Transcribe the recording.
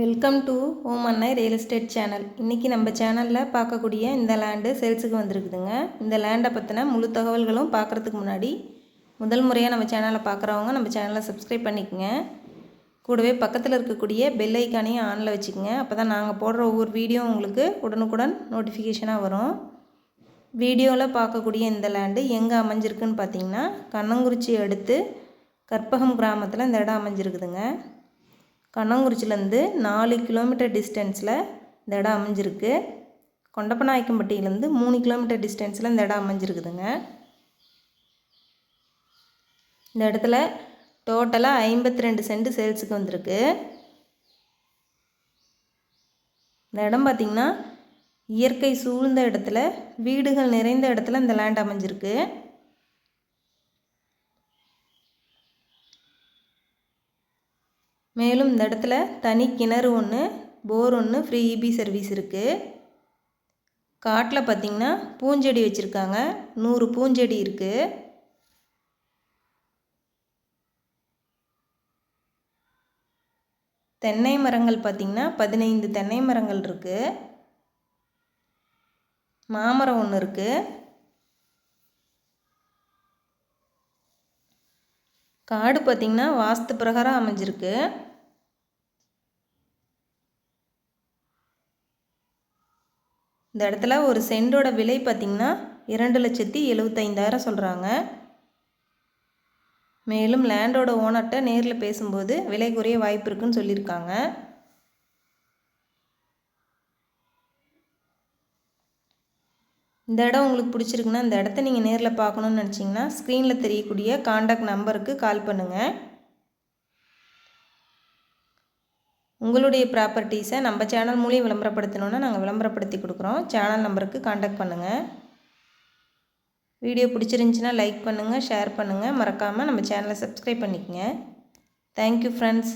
Welcome to Om Annai real estate channel இன்றைக்கி நம்ம சேனலில் பார்க்கக்கூடிய இந்த லேண்டு சேல்ஸுக்கு வந்திருக்குதுங்க. இந்த லேண்டை பற்றின முழு தகவல்களும் பார்க்குறதுக்கு முன்னாடி முதல் முறையாக நம்ம சேனலை பார்க்குறவங்க நம்ம சேனலை சப்ஸ்கிரைப் பண்ணிக்கோங்க. கூடவே பக்கத்தில் இருக்கக்கூடிய பெல் ஐக்கானையும் ஆனில் வச்சுக்கோங்க. அப்போ தான் நாங்கள் போடுற ஒவ்வொரு வீடியோ உங்களுக்கு உடனுக்குடன் நோட்டிஃபிகேஷனாக வரும். வீடியோவில் பார்க்கக்கூடிய இந்த லேண்டு எங்கே அமைஞ்சிருக்குன்னு பார்த்தீங்கன்னா கண்ணங்குறிச்சி அடுத்து கற்பகம் கிராமத்தில் இந்த இடம் அமைஞ்சிருக்குதுங்க. கண்ணங்குறிச்சிலேருந்து நாலு கிலோமீட்டர் டிஸ்டன்ஸில் இந்த இடம் அமைஞ்சிருக்கு. கொண்டப்பநாயக்கம்பட்டியிலேருந்து மூணு கிலோமீட்டர் டிஸ்டன்ஸில் இந்த இடம் அமைஞ்சிருக்குதுங்க. இந்த இடத்துல டோட்டலாக ஐம்பத்தி ரெண்டு சென்ட் சேல்ஸுக்கு வந்திருக்கு. இந்த இடம் பார்த்திங்கன்னா இயற்கை சூழ்ந்த இடத்துல வீடுகள் நிறைந்த இடத்துல இந்த லேண்ட் அமைஞ்சிருக்கு. மேலும் இந்த இடத்துல தனி கிணறு ஒன்று போர் ஒன்று ஃப்ரீ இபி சர்வீஸ் இருக்குது காட்டில் பார்த்திங்கன்னா பூஞ்செடி வச்சுருக்காங்க. நூறு பூஞ்செடி இருக்குது தென்னை மரங்கள் பார்த்திங்கன்னா பதினைந்து தென்னை மரங்கள் இருக்குது மாமரம் ஒன்று இருக்குது காடு பார்த்திங்கன்னா வாஸ்து பிரகாரம் அமைஞ்சிருக்கு. இந்த இடத்துல ஒரு சென்டோட விலை பார்த்திங்கன்னா இரண்டு லட்சத்தி எழுவத்தைந்தாயிரம் சொல்கிறாங்க மேலும் லேண்டோட ஓனர்கிட்ட நேரில் பேசும்போது விலை குறைய வாய்ப்பு இருக்குன்னு சொல்லியிருக்காங்க. இந்த இடம் உங்களுக்கு பிடிச்சிருக்குன்னா இந்த இடத்த நீங்கள் நேரில் பார்க்கணுன்னு நினச்சிங்கன்னா ஸ்க்ரீனில் தெரியக்கூடிய காண்டாக்ட் நம்பருக்கு கால் பண்ணுங்கள் உங்களுடைய ப்ராப்பர்ட்டிஸை நம்ம சேனல் மூலியம் விளம்பரப்படுத்தணுன்னா நாங்கள் விளம்பரப்படுத்தி கொடுக்குறோம். சேனல் நம்பருக்கு காண்டாக்ட் பண்ணுங்கள் வீடியோ பிடிச்சிருந்துச்சின்னா லைக் பண்ணுங்கள் ஷேர் பண்ணுங்கள் மறக்காமல் நம்ம சேனலை சப்ஸ்கிரைப் பண்ணிக்கங்க. Thank you friends